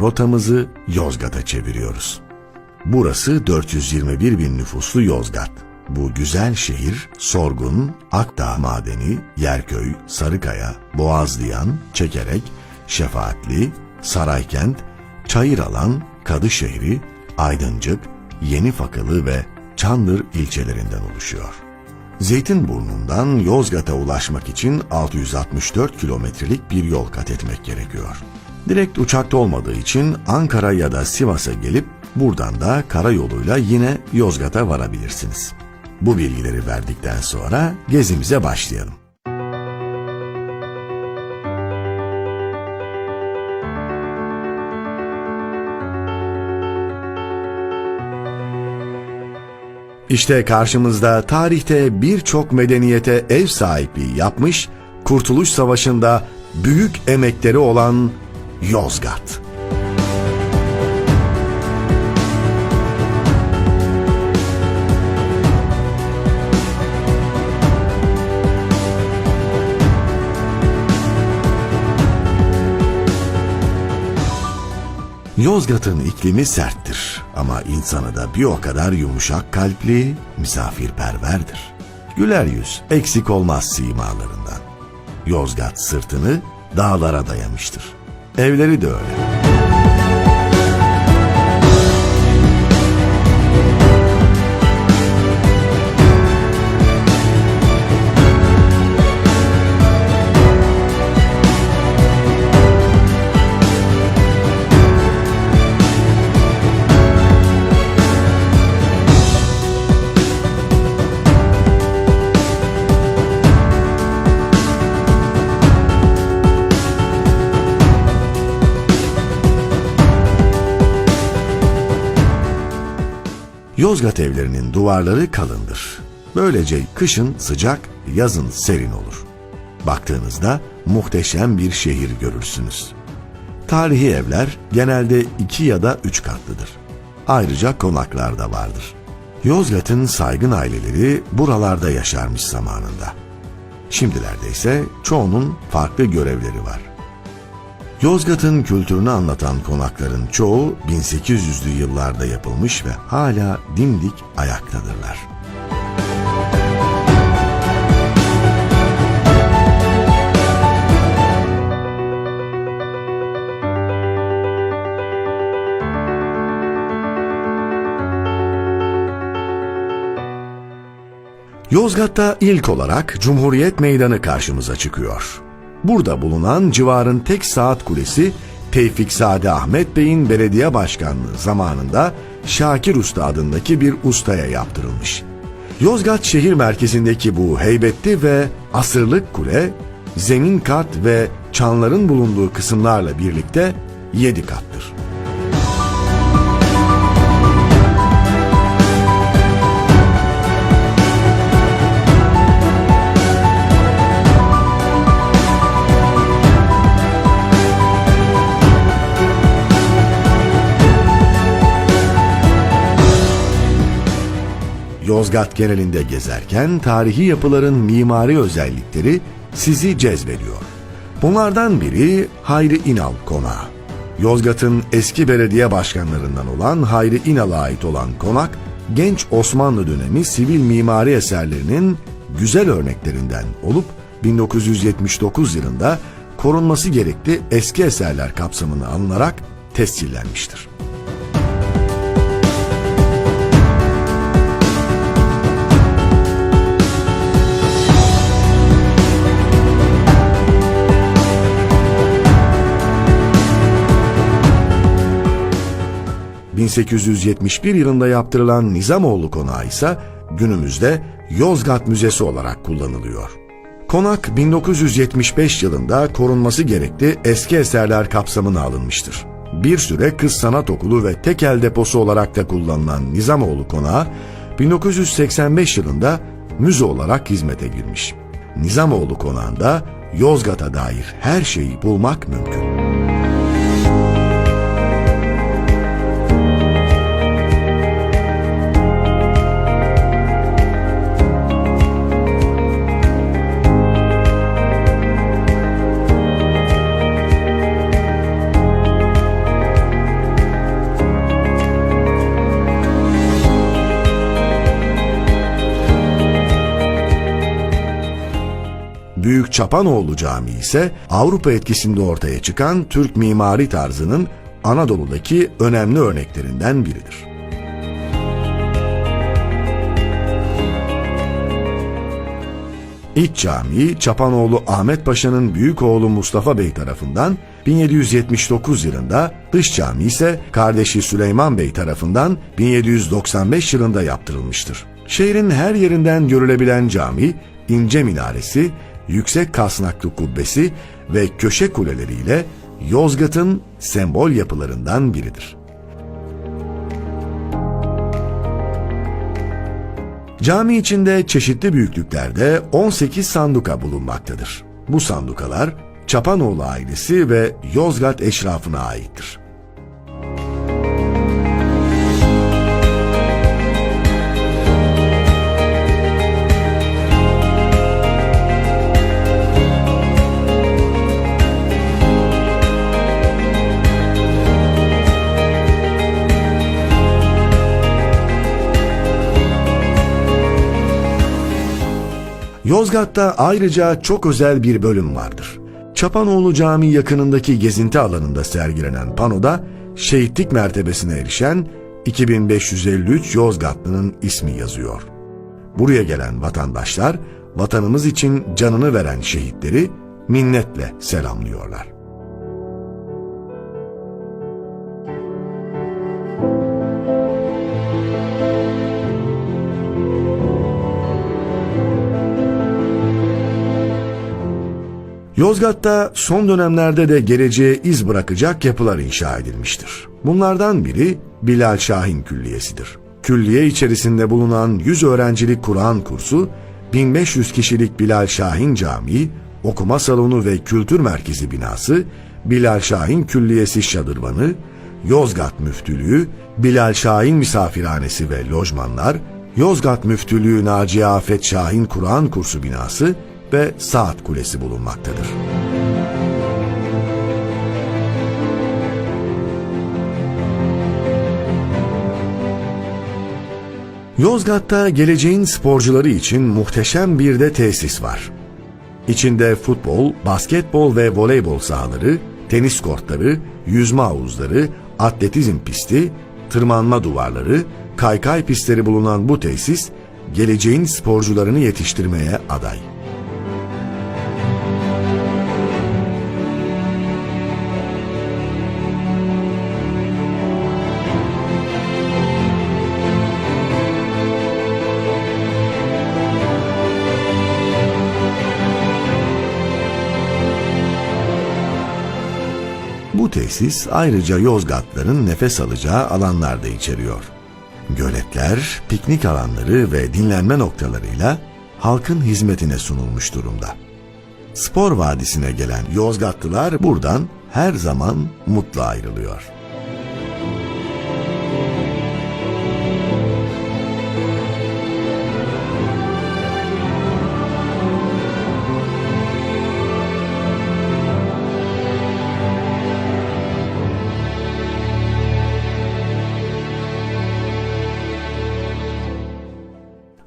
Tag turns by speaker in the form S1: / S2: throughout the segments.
S1: rotamızı Yozgat'a çeviriyoruz. Burası 421 bin nüfuslu Yozgat. Bu güzel şehir Sorgun, Akdağ Madeni, Yerköy, Sarıkaya, Boğazlayan, Çekerek, Şefaatli, Saraykent, Çayıralan, Kadışehri, Aydıncık, Yeni Fakılı ve Çandır ilçelerinden oluşuyor. Zeytinburnu'ndan Yozgat'a ulaşmak için 664 kilometrelik bir yol kat etmek gerekiyor. Direkt uçakta olmadığı için Ankara ya da Sivas'a gelip buradan da karayoluyla yine Yozgat'a varabilirsiniz. Bu bilgileri verdikten sonra gezimize başlayalım. İşte karşımızda tarihte birçok medeniyete ev sahipliği yapmış, Kurtuluş Savaşı'nda büyük emekleri olan Yozgat. Yozgat'ın iklimi serttir ama insanı da bir o kadar yumuşak kalpli, misafirperverdir. Güler yüz eksik olmaz simalarından. Yozgat sırtını dağlara dayamıştır. Evleri de öyle. Yozgat evlerinin duvarları kalındır. Böylece kışın sıcak, yazın serin olur. Baktığınızda muhteşem bir şehir görürsünüz. Tarihi evler genelde iki ya da üç katlıdır. Ayrıca konaklar da vardır. Yozgat'ın saygın aileleri buralarda yaşarmış zamanında. Şimdilerde ise çoğunun farklı görevleri var. Yozgat'ın kültürünü anlatan konakların çoğu 1800'lü yıllarda yapılmış ve hala dimdik ayaktadırlar. Yozgat'ta ilk olarak Cumhuriyet Meydanı karşımıza çıkıyor. Burada bulunan civarın tek saat kulesi Tevfik Sade Ahmet Bey'in belediye başkanlığı zamanında Şakir Usta adındaki bir ustaya yaptırılmış. Yozgat şehir merkezindeki bu heybetli ve asırlık kule zemin kat ve çanların bulunduğu kısımlarla birlikte 7 kattır. Yozgat genelinde gezerken tarihi yapıların mimari özellikleri sizi cezbediyor. Bunlardan biri Hayri İnal Konağı. Yozgat'ın eski belediye başkanlarından olan Hayri İnal'a ait olan konak, genç Osmanlı dönemi sivil mimari eserlerinin güzel örneklerinden olup 1979 yılında korunması gerekli eski eserler kapsamına alınarak tescillenmiştir. ...1871 yılında yaptırılan Nizamoğlu Konağı ise günümüzde Yozgat Müzesi olarak kullanılıyor. Konak 1975 yılında korunması gerekli eski eserler kapsamına alınmıştır. Bir süre Kız Sanat Okulu ve tekel deposu olarak da kullanılan Nizamoğlu Konağı 1985 yılında müze olarak hizmete girmiş. Nizamoğlu Konağı'nda Yozgat'a dair her şeyi bulmak mümkün. Çapanoğlu Camii ise Avrupa etkisinde ortaya çıkan Türk mimari tarzının Anadolu'daki önemli örneklerinden biridir. İç cami Çapanoğlu Ahmet Paşa'nın büyük oğlu Mustafa Bey tarafından 1779 yılında, dış cami ise kardeşi Süleyman Bey tarafından 1795 yılında yaptırılmıştır. Şehrin her yerinden görülebilen cami, ince minaresi, yüksek kasnaklı kubbesi ve köşe kuleleriyle Yozgat'ın sembol yapılarından biridir. Cami içinde çeşitli büyüklüklerde 18 sanduka bulunmaktadır. Bu sandukalar Çapanoğlu ailesi ve Yozgat eşrafına aittir. Yozgat'ta ayrıca çok özel bir bölüm vardır. Çapanoğlu Camii yakınındaki gezinti alanında sergilenen panoda şehitlik mertebesine erişen 2553 Yozgatlı'nın ismi yazıyor. Buraya gelen vatandaşlar vatanımız için canını veren şehitleri minnetle selamlıyorlar. Yozgat'ta son dönemlerde de geleceğe iz bırakacak yapılar inşa edilmiştir. Bunlardan biri Bilal Şahin Külliyesi'dir. Külliye içerisinde bulunan 100 öğrencilik Kur'an kursu, 1500 kişilik Bilal Şahin Camii, okuma salonu ve kültür merkezi binası, Bilal Şahin Külliyesi Şadırvanı, Yozgat Müftülüğü, Bilal Şahin Misafirhanesi ve lojmanlar, Yozgat Müftülüğü Naciye Afet Şahin Kur'an kursu binası ve Saat Kulesi bulunmaktadır. Yozgat'ta geleceğin sporcuları için muhteşem bir de tesis var. İçinde futbol, basketbol ve voleybol sahaları, tenis kortları, yüzme havuzları, atletizm pisti, tırmanma duvarları, kaykay pistleri bulunan bu tesis, geleceğin sporcularını yetiştirmeye aday. Bu tesis ayrıca Yozgatların nefes alacağı alanlar da içeriyor. Göletler, piknik alanları ve dinlenme noktalarıyla halkın hizmetine sunulmuş durumda. Spor vadisine gelen Yozgatlılar buradan her zaman mutlu ayrılıyor.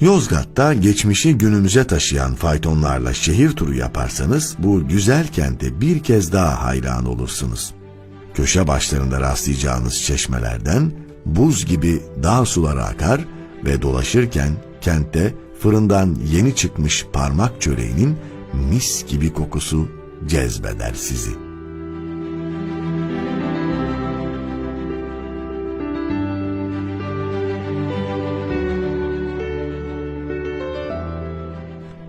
S1: Yozgat'ta geçmişi günümüze taşıyan faytonlarla şehir turu yaparsanız bu güzel kente bir kez daha hayran olursunuz. Köşe başlarında rastlayacağınız çeşmelerden buz gibi dağ suları akar ve dolaşırken kentte fırından yeni çıkmış parmak çöreğinin mis gibi kokusu cezbeder sizi.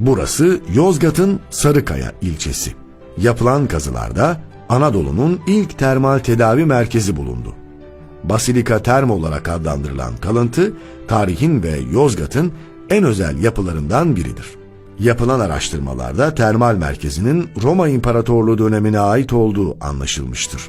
S1: Burası Yozgat'ın Sarıkaya ilçesi. Yapılan kazılarda Anadolu'nun ilk termal tedavi merkezi bulundu. Basilika Term olarak adlandırılan kalıntı, tarihin ve Yozgat'ın en özel yapılarından biridir. Yapılan araştırmalarda termal merkezinin Roma İmparatorluğu dönemine ait olduğu anlaşılmıştır.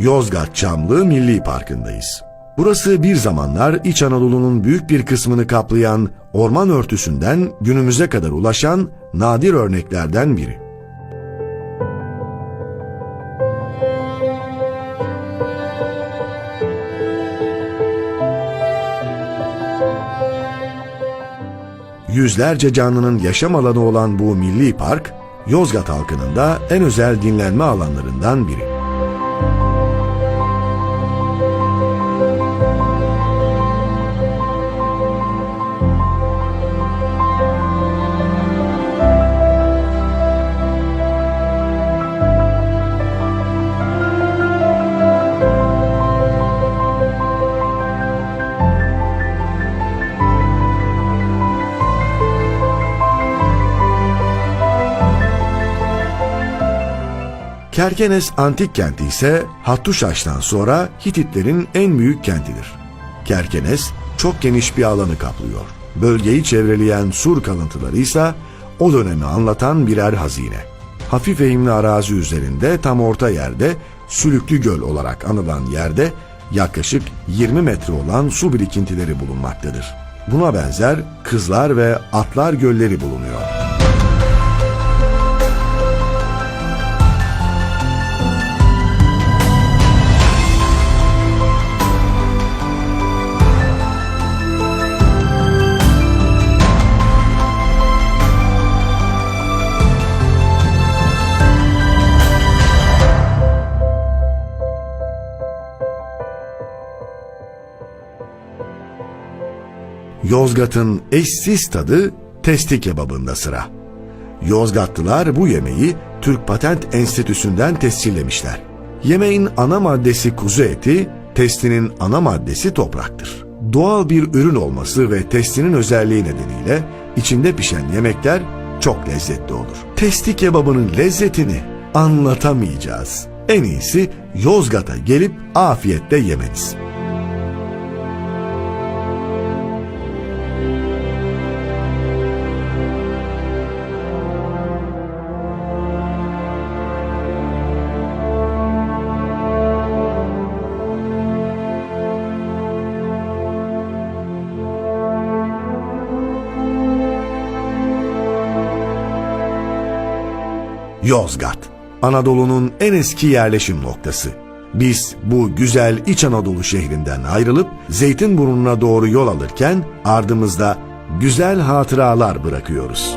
S1: Yozgat Çamlı Milli Parkı'ndayız. Burası bir zamanlar İç Anadolu'nun büyük bir kısmını kaplayan orman örtüsünden günümüze kadar ulaşan nadir örneklerden biri. Yüzlerce canlının yaşam alanı olan bu milli park, Yozgat halkının da en özel dinlenme alanlarından biri. Kerkenes antik kenti ise Hattuşaş'tan sonra Hititlerin en büyük kentidir. Kerkenes çok geniş bir alanı kaplıyor. Bölgeyi çevreleyen sur kalıntıları ise o dönemi anlatan birer hazine. Hafif eğimli arazi üzerinde tam orta yerde Sülüklü Göl olarak anılan yerde yaklaşık 20 metre olan su birikintileri bulunmaktadır. Buna benzer Kızlar ve Atlar gölleri bulunuyor. Yozgat'ın eşsiz tadı testi kebabında sıra. Yozgatlılar bu yemeği Türk Patent Enstitüsü'nden tescillemişler. Yemeğin ana maddesi kuzu eti, testinin ana maddesi topraktır. Doğal bir ürün olması ve testinin özelliği nedeniyle içinde pişen yemekler çok lezzetli olur. Testi kebabının lezzetini anlatamayacağız. En iyisi Yozgat'a gelip afiyetle yemeniz. Yozgat, Anadolu'nun en eski yerleşim noktası. Biz bu güzel İç Anadolu şehrinden ayrılıp Zeytinburnu'na doğru yol alırken ardımızda güzel hatıralar bırakıyoruz.